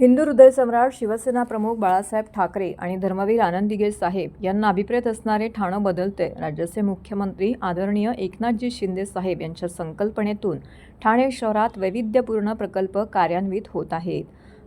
हिंदू हृदय सम्राट शिवसेना प्रमुख बाळासाहेब ठाकरे आणि धर्मवीर आनंद साहेब यांना अभिप्रेत असणारे ठाणं बदलते राज्याचे मुख्यमंत्री आदरणीय एकनाथजी शिंदे साहेब यांच्या संकल्पनेतून ठाणे शहरात वैविध्यपूर्ण प्रकल्प कार्यान्वित होत आहेत.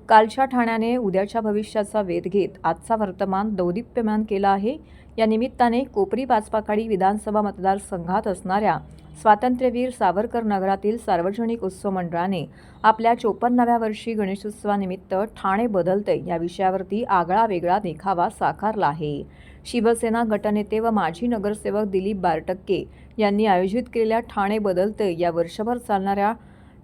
कालच्या ठाण्याने उद्याच्या भविष्याचा वेध घेत आजचा वर्तमान दौदिप्यमान केला आहे. या निमित्ताने कोपरी पाचपाखाडी विधानसभा मतदारसंघात असणाऱ्या स्वातंत्र्यवीर सावरकर नगरातील सार्वजनिक उत्सव मंडळाने आपल्या चोपन्नाव्या वर्षी गणेशोत्सवानिमित्त ठाणे बदलते या विषयावरती आगळा वेगळा देखावा साकारला आहे. शिवसेना गटनेते व माजी नगरसेवक दिलीप बारटक्के यांनी आयोजित केलेल्या ठाणे बदलते या वर्षभर चालणाऱ्या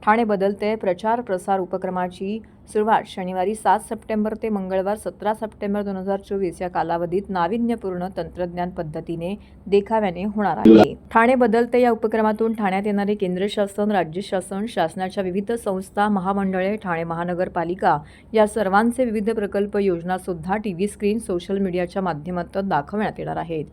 ठाणे बदलते प्रचार प्रसार उपक्रमाची सुरुवात शनिवारी सात सप्टेंबर ते मंगळवार सतरा सप्टेंबर दोन हजार चोवीस या कालावधीत नाविन्यपूर्ण तंत्रज्ञान पद्धतीने देखाव्याने होणार आहे. ठाणे बदलते या उपक्रमातून ठाण्यात येणारे केंद्र शासन राज्य शासन शासनाच्या विविध संस्था महामंडळे ठाणे महानगरपालिका या सर्वांचे विविध प्रकल्प योजना सुद्धा टी व्ही स्क्रीन सोशल मीडियाच्या माध्यमातून दाखवण्यात येणार आहेत.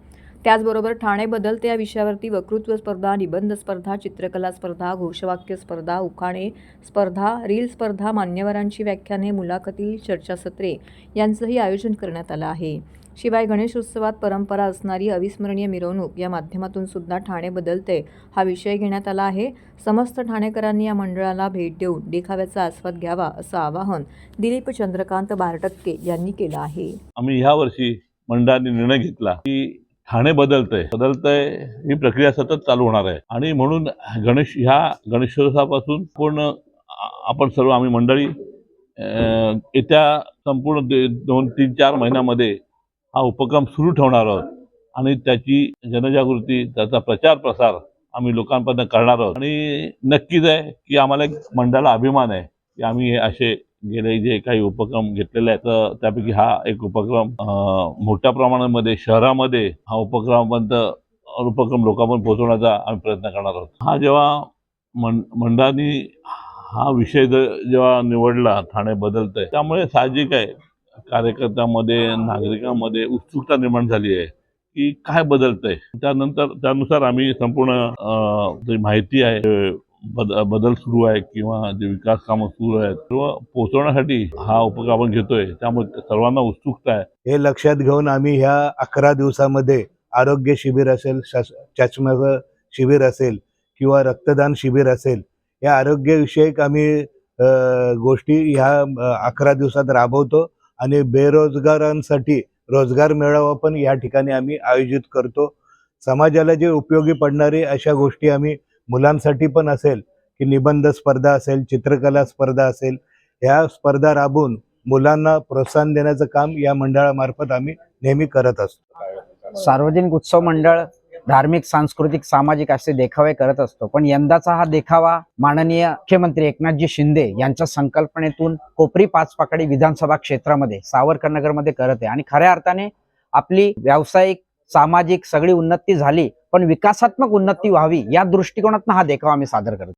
त्याचबरोबर ठाणे बदलते या विषयावरती वक्तृत्व स्पर्धा निबंध स्पर्धा चित्रकला स्पर्धा घोषवाक्य स्पर्धा उखाणे स्पर्धा रील स्पर्धा मान्यवरांची व्याख्याने मुलाखती चर्चासत्रे यांचंही आयोजन करण्यात आलं आहे. शिवाय गणेशोत्सवात परंपरा असणारी अविस्मरणीय मिरवणूक या माध्यमातून सुद्धा ठाणे बदलते हा विषय घेण्यात आला आहे. समस्त ठाणेकरांनी या मंडळाला भेट देऊन देखाव्याचा आस्वाद घ्यावा असं आवाहन दिलीप चंद्रकांत बारटक्के यांनी केलं आहे. आम्ही ह्या वर्षी मंडळाने निर्णय घेतला की ठाणे बदलतंय. बदलतंय ही प्रक्रिया सतत चालू होणार आहे. आणि म्हणून गणेश ह्या गणेशोत्सवापासून पूर्ण आपण सर्व आम्ही मंडळी येत्या संपूर्ण दोन तीन चार महिन्यामध्ये हा उपक्रम सुरू ठेवणार आहोत. आणि त्याची जनजागृती त्याचा प्रचार प्रसार आम्ही लोकांपर्यंत करणार आहोत. आणि नक्कीच आहे की आम्हाला एक मंडळाला अभिमान आहे की आम्ही हे असे गेले जे काही उपक्रम घेतलेले आहेत तर त्यापैकी हा एक उपक्रम अं, मोठ्या प्रमाणामध्ये शहरामध्ये हा उपक्रमापर्यंत उपक्रम लोकांपर्यंत पोहोचवण्याचा आम्ही प्रयत्न करणार आहोत. हा जेव्हा मं मंडळांनी हा विषय जेव्हा निवडला ठाणे बदलतंय त्यामुळे साहजिक आहे. कार्यकर्त्यामध्ये नागरिकांमध्ये उत्सुकता निर्माण झाली आहे की काय बदलतंय. त्यानंतर त्यानुसार आम्ही संपूर्ण जी माहिती आहे बद बदल सुरू आहे किंवा जे विकास कामं सुरू आहेत सर्व पोहोचवण्यासाठी हा उपक्रम आपण घेतोय. त्यामुळे सर्वांना उत्सुकता आहे. हे लक्षात घेऊन आम्ही ह्या अकरा दिवसामध्ये आरोग्य शिबिर असेल शस- चष्म्याचं शिबिर असेल किंवा रक्तदान शिबिर असेल या आरोग्यविषयक आम्ही गोष्टी ह्या अकरा दिवसात राबवतो आणि बेरोजगारांसाठी रोजगार मेळावा पण या ठिकाणी आम्ही आयोजित करतो. समाजाला जे उपयोगी पडणारे अशा गोष्टी आम्ही मुलांसाठी पण असेल की निबंध स्पर्धा असेल चित्रकला स्पर्धा असेल ह्या स्पर्धा राबवून मुलांना प्रोत्साहन देण्याचं काम या मंडळामार्फत आम्ही नेहमी करत असतो. सार्वजनिक उत्सव मंडळ धार्मिक सांस्कृतिक सामाजिक असे देखावे करत असतो. पण यंदाचा हा देखावा माननीय मुख्यमंत्री एकनाथजी शिंदे यांच्या संकल्पनेतून कोपरी पाचपाकडी विधानसभा क्षेत्रामध्ये सावरकर नगरमध्ये करत आहे. आणि खऱ्या अर्थाने आपली व्यावसायिक सामाजिक सगळी उन्नती झाली पण विकासात्मक उन्नती व्हावी या दृष्टिकोनातून हा देखावा आम्ही सादर करतो.